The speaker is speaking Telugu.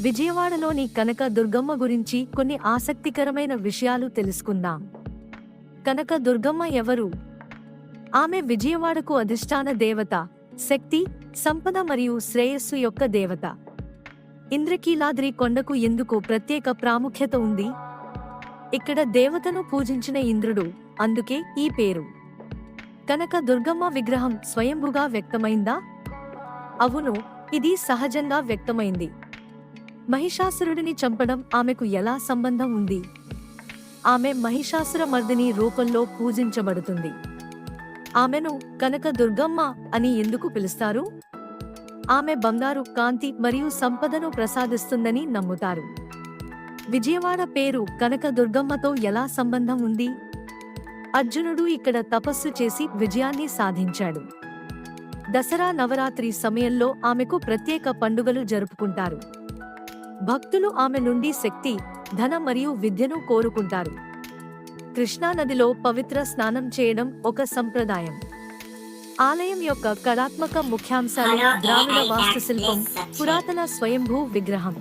విజయవాడలోని కనక దుర్గమ్మ గురించి కొన్ని ఆసక్తికరమైన విషయాలు తెలుసుకుందాం. కనక దుర్గమ్మ ఎవరు? ఆమె విజయవాడకు అధిష్టాన దేవత శక్తి సంపద మరియు శ్రేయస్సు యొక్క దేవత. ఇంద్రకీలాద్రి కొండకు ఎందుకు ప్రత్యేక ప్రాముఖ్యత ఉంది? ఇక్కడ దేవతను పూజించిన ఇంద్రుడు అందుకే ఈ పేరు. కనక దుర్గమ్మ విగ్రహం స్వయంభుగా వ్యక్తమైందా? అవును ఇది సహజంగా వ్యక్తమైంది. మహిషాసురుడిని చంపడం ఆమెకు ఎలా సంబంధం ఉంది? ఆమె మహిషాసుర మర్దిని రూపంలో పూజించబడుతుంది. ఆమెను కనక దుర్గమ్మ అని ఎందుకు పిలుస్తారు? ఆమె బంగారు కాంతి మరియు సంపదను ప్రసాదిస్తుందని నమ్ముతారు. విజయవాడ పేరు కనక దుర్గమ్మతో ఎలా సంబంధం ఉంది? అర్జునుడు ఇక్కడ తపస్సు చేసి విజయాన్ని సాధించాడు. దసరా నవరాత్రి సమయంలో ఆమెకు ప్రత్యేక పండుగలు జరుపుకుంటారు. భక్తులు ఆమె నుండి శక్తి ధన మరియు విద్యను కోరుకుంటారు. కృష్ణానదిలో పవిత్ర స్నానం చేయడం ఒక సంప్రదాయం. ఆలయం యొక్క కళాత్మక ముఖ్యాంశాలు AI వాస్తుశిల్పం పురాతన స్వయంభూ విగ్రహం.